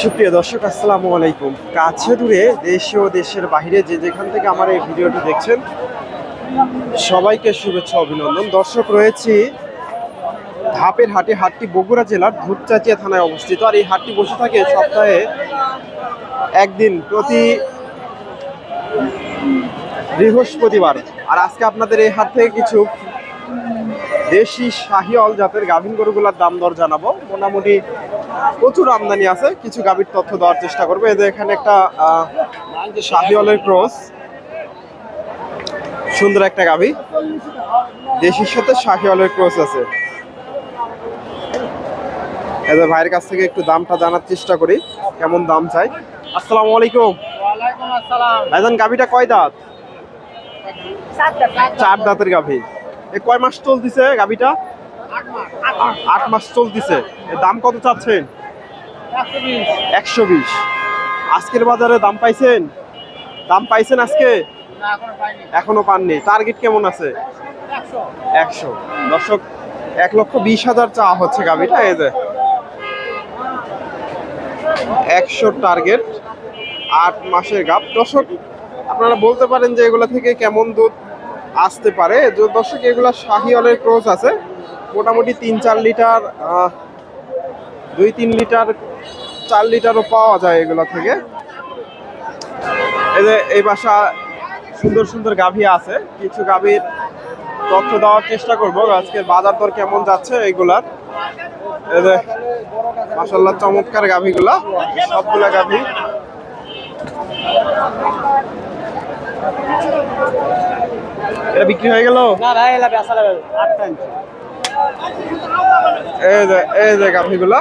সুপ্রিয় দর্শক, আসসালামু আলাইকুম। কাছে দূরে দেশ ও দেশের বাইরে যে যেখান থেকে আমার এই ভিডিওটি দেখছেন সবাইকে শুভেচ্ছা, অভিনন্দন। দর্শক রয়েছি ধাপের হাটে, হাটটি বগুড়া জেলার ধূপচাচিয়া থানায় অবস্থিত। আর এই হাটটি বসে থাকে সপ্তাহে একদিন প্রতি বৃহস্পতিবার। আর আজকে আপনাদের এই হাট থেকে কিছু দেশি শাহিওয়াল জাতের গাভীন গরুগুলার দাম দর জানাব। মোটামুটি প্রচুর আমদানি আছে, কিছু গাভীর তথ্য দেওয়ার চেষ্টা করব। এদের এখানে একটা শাহিওয়ালের ক্রস সুন্দর একটা গাভী। দেশির সাথে শাহিওয়ালের ক্রস আছে। এদের ভাইয়ের কাছ থেকে একটু দামটা জানার চেষ্টা করি কেমন দাম চাই। আসসালামু আলাইকুম। ভাইজান গাভীটা কয় দাঁত? চার দাঁতের গাভী। এ কয় মাস চলতিছে গাভীটা? আট মাস চলতিছে। দাম কত চাচ্ছেন? একশো বিশ। আজকের বাজারে দাম পাইছেন? দাম পাইছেন আজকে? এখনও পাননি। টার্গেট কেমন আছে? একশো। দর্শক এক লক্ষ বিশ হাজার চা হচ্ছে গাভীটা এই যে। একশো টার্গেট আট মাসের গাপ। দর্শক আপনারা বলতে পারেন যে এগুলো থেকে কেমন দুধ আসতে পারে। দর্শক এগুলা শাহিওয়ালের ক্রোজ আছে। মোটামুটি তিন চার লিটার দুই তিন লিটার চার লিটারও পাওয়া যায় এগুলো থেকে। এই যে এই বাসা সুন্দর সুন্দর গাভী আছে। কিছু গাভীর তথ্য দেওয়ার চেষ্টা করব আজকের বাজার দর কেমন যাচ্ছে এইগুলার মাসাল্লাহ চমৎকার গাভীগুলা সবগুলা গাভী। এটা বিক্রি হয়ে গেল? এই যে এই যে গাভীগুলা।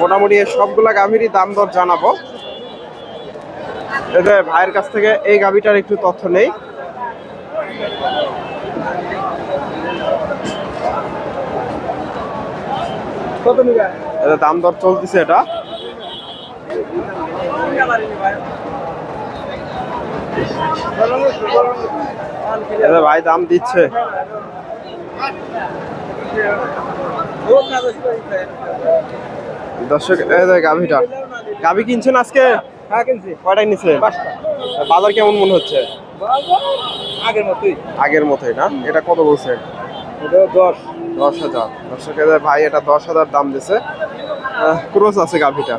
মোটামুটি সবগুলা গাভীরই দাম দর জানাব। ভাইয়ের কাছ থেকে এই গাভীটার একটু তথ্য নেই। এটা দাম দর চলতেছে এটা। ভাই দাম দিচ্ছে। দর্শক গাভীটা। কিনছেন আজকে? হ্যাঁ কিনছি। কয়টাই নিছে বাজার কেমন মনে হচ্ছে? আগের মতোই। আগের মতোই না? এটা কত বলছে? এটা দশ। দশ হাজার। দর্শক ভাই এটা দশ হাজার দাম দিছে। ক্রোস আছে গাভীটা।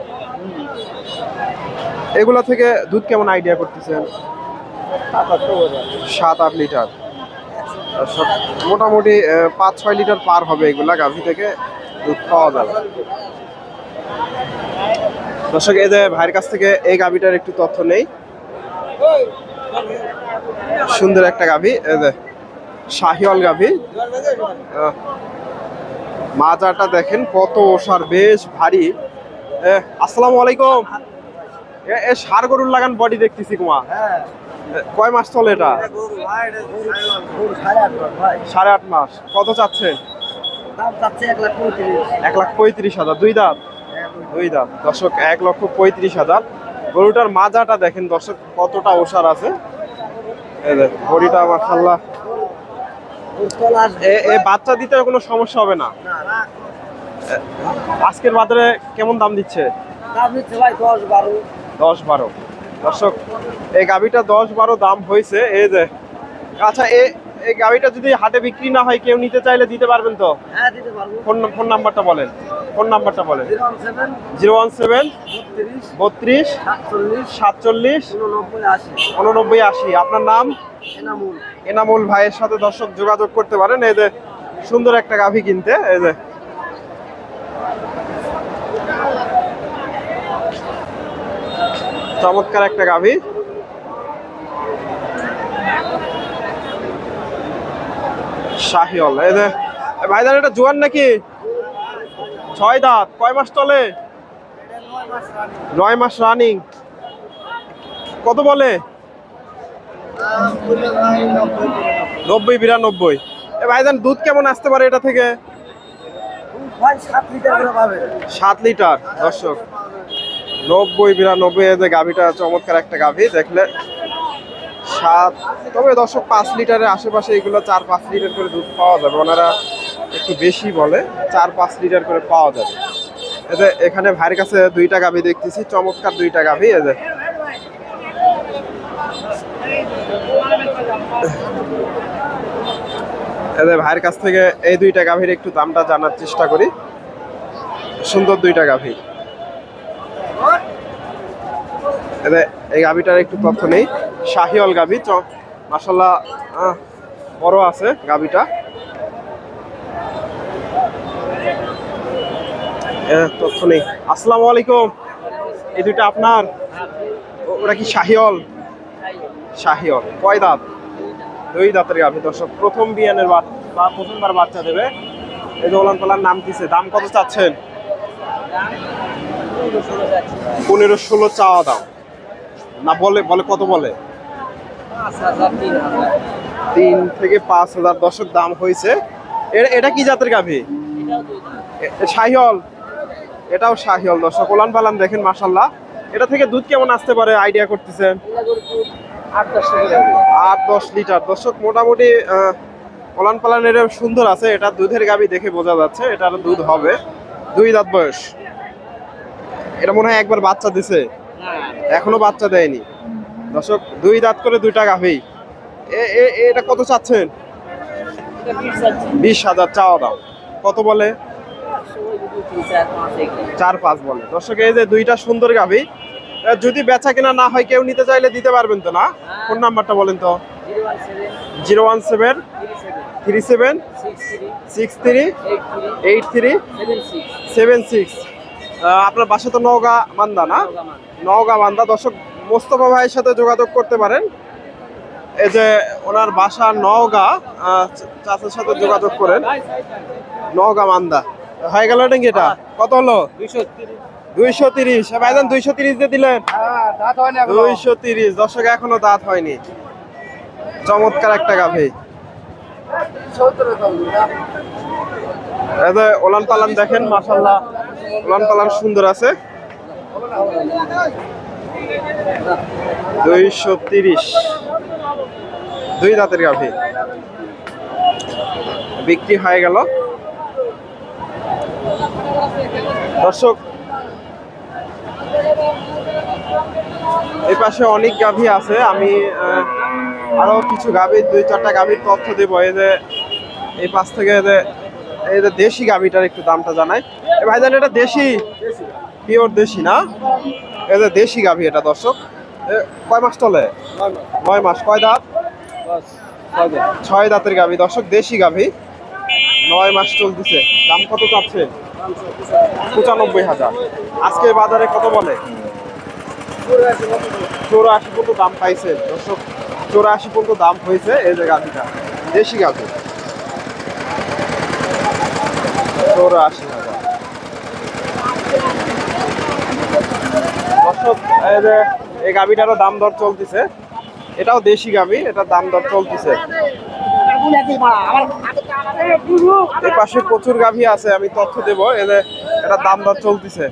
এগুলা থেকে দুধ কেমন আইডিয়া করতেছেন? সাত আট লিটার। মোটামুটি পাঁচ, ছয় লিটার পার হবে এগুলা গাভী থেকে দুধ পাওয়া যাবে। দর্শক, এই যে ভাইয়ের কাছ থেকে এই গাভীটার একটু তথ্য নেই। সুন্দর একটা গাভী, এই যে শাহিওয়াল গাভী। মাজাটা দেখেন কত ওষার বেশ ভারী। আসসালামু আলাইকুম। এ সার গরুর লাগান বডি দেখতেছি কুমা। হ্যাঁ। কয় মাস চলে এটা? সাড়ে আট মাস। কত চাচ্ছেন? চাচ্ছে এক লাখ পঁয়ত্রিশ হাজার। দুই দাঁত? দুই দাঁত। দর্শক এক লক্ষ পঁয়ত্রিশ হাজার। গরুটার মাজাটা দেখেন দর্শক কতটা ওষার আছে। বডিটা মাসাল্লাহ এ বাচ্চা দিতে কোনো সমস্যা হবে না? আজকের বাজারে কেমন দাম দিচ্ছে? দশ বারো। দর্শক এই গাভিটা দশ বারো দাম হয়েছে এই যে। আচ্ছা এ এই গাভিটা যদি হাটে বিক্রি না হয় কেউ নিতে চাইলে দিতে পারবেন তো? হ্যাঁ ফোন ফোন নাম্বারটা বলেন। ফোন নাম্বারটা বলেন। জিরো ওয়ান সেভেন বত্রিশ সাতচল্লিশ উননব্বই আশি। উননব্বই আশি। আপনার নাম? এনামুল। এনামুল ভাইয়ের সাথে দর্শক যোগাযোগ করতে পারেন। এই যে সুন্দর একটা গাভী কিনতে এই যে। চমৎকার একটা গাভী। শাহিওল এই যে এ ভাইজান এটা জোয়ান নাকি? ছয় দাঁত কয় মাস চলে নয় মাস রানিং। কত বলে? নব্বই বিরানব্বই। এ ভাইজান দুধ কেমন আসতে পারে এটা থেকে? সাত লিটার করে সাত লিটার দর্শক। নব্বই, বিরানব্বই যে গাভিটা চমৎকার একটা গাভি, দেখলে সাত তবে দর্শক, পাঁচ লিটারের আশেপাশে এগুলো চার পাঁচ লিটার করে দুধ পাওয়া যাবে। ওনারা একটু বেশি বলে, চার পাঁচ লিটার করে পাওয়া যাবে। এতে এখানে ভাইয়ের কাছে দুইটা গাভি দেখতেছি, চমৎকার দুইটা গাভি এদের এদের ভাইয়ের কাছ থেকে এই দুইটা গাভীর একটু দামটা জানার চেষ্টা করি। সুন্দর দুইটা গাভী এদের এই গাভীটার একটু তথ্য নেই। শাহিওল গাভী মাসাল্লাহ বড় আছে গাভীটা। তথ্য নেই। আসসালামু আলাইকুম। এই দুইটা আপনার? ও- ওটা কি শাহিওল শাহিওল কয় দাঁত? দুই দাঁতের গাভী। দর্শক, প্রথম বিয়ানের বা প্রথমবার বাচ্চা দেবে। এই যে ওলান নাম দিছে। দাম কত চাচ্ছেন? পনেরো ষোলো চাওয়া দাম। না, বলে বলে কত বলে? তিন থেকে পাঁচ হাজার দশক দাম হয়েছে। এটা কি জাতের গাভী? শাহিওল এটাও শাহিওল দর্শক। ওলান পালান দেখেন মাসাল্লাহ এটা থেকে দুধ কেমন আসতে পারে? আইডিয়া করতেছেন? আট দশ লিটার। দর্শক, মোটামুটি ওলান পালানের সুন্দর আছে। এটা দুধের গাবি দেখে বোঝা যাচ্ছে। এটার দুধ হবে দুই দাঁত বয়স। এটা মনে হয় একবার বাচ্চা দিছে। এখনও বাচ্চা দেয়নি। দর্শক দুই দাঁত করে দুইটা গাভি। এ- এ- এটা কত চাচ্ছেন? বিশ হাজার চাওয়া দাও। কত বলে? চার পাঁচ বলে। দর্শক এই যে দুইটা সুন্দর গাভি যদি বেচা কেনা না হয় কেউ নিতে চাইলে দিতে পারবেন তো না? ফোন নাম্বারটা বলেন তো। Zero one seven three seven six three eight three seven six. আপনার বাসা তো নওগাঁ মান্দা না? নওগাঁ মান্দা। দর্শক মোস্তফা ভাইয়ের সাথে যোগাযোগ করতে পারেন। এই যে ওনার বাসা নওগাঁ চাচার সাথে যোগাযোগ করেন। নওগাঁ মান্দা। হয়ে গেল নাকি এটা? কত হলো? দুইশো তিরিশ। ভাইজান দুইশো তিরিশ দিয়ে দিলেন? হ্যাঁ হয় দুইশো তিরিশ। দর্শক এখনও দাঁত হয়নি। চমৎকার একটা গাভী। ওলান পালান দেখেন মাসাল্লাহ ওলান পালান সুন্দর আছে। দুইশো তিরিশ। দুই দাঁতের গাভী। বিক্রি হয়ে গেল। দর্শক, এই পাশে অনেক গাভী আছে। আমি আরও কিছু গাভীর, দুই চারটা গাভীর তথ্য দেবো। এই যে, এই পাশ থেকে যে যে দেশি গাভীটার একটু দামটা জানাই। ভাইজান, এটা দেশি? পিওর দেশি না? যে দেশি গাভী এটা, দর্শক। কয় মাস চলে? নয় মাস। কয় দাঁত? ছয় দাঁতের গাভী। দর্শক, দেশি গাভী। নয় মাস চলতেছে। দাম কত চাচ্ছে পঁচানব্বই হাজার। আজকে বাজারে কত বলে? চৌরাশি পর্যন্ত দাম পাইছে। দর্শক, চৌরাশি পর্যন্ত দাম হয়েছে এই যে গাভিটা। দেশি গাভি। চৌরাশি হাজার দর্শক এই গাভিটারও দাম দর চলতেছে এটাও দেশি গাভি এটার দাম দর চলতেছে এই পাশে প্রচুর গাভি আছে আমি তথ্য দেবো এই যে এটার দাম দর চলতেছে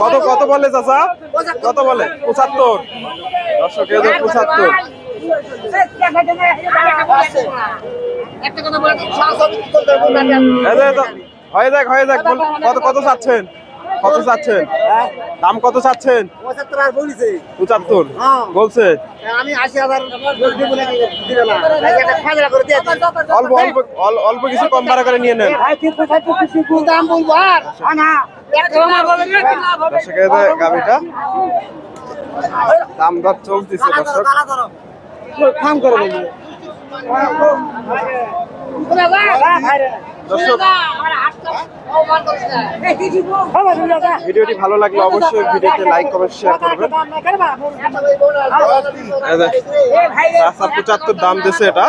কত কত বলে চাচা? কত বলে? পঁচাত্তর। দর্শক পঁচাত্তর। হয়ে যাক হয়ে যাক কত কত চাচ্ছেন? কত চাচ্ছেন? দাম কত চাচ্ছেন? পঁচাত্তর। বলছে। আমি আশি হাজার। অল্প অল্প অল্প কিছু কম ভাড়া করে নিয়ে নেন। দাম বলব গাভিটা দাম দর চলতেছে, দর্শক। ফার্ম করে ভিডিওটি ভালো লাগলে অবশ্যই ভিডিওতে লাইক কমেন্ট শেয়ার করবেন। চাচা পঁচাত্তর দাম দিছে এটা।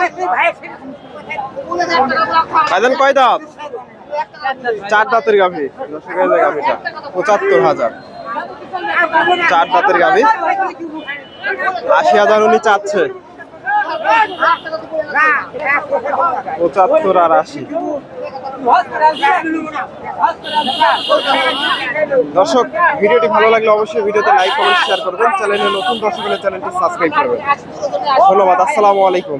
ভাইজান, কয় দাঁত? চার দাঁতের গাভি। গাভিটা, পঁচাত্তর হাজার। চার দাঁতের গাভি। আশি হাজার উনি চাচ্ছে। পঁচাত্তর আর আশি। দর্শক, ভিডিওটি ভালো লাগলে অবশ্যই ভিডিওতে লাইক কমেন্ট শেয়ার করবেন। চ্যানেলে নতুন দর্শক হলে চ্যানেলটি সাবস্ক্রাইব করবেন। ধন্যবাদ, আসসালামু আলাইকুম।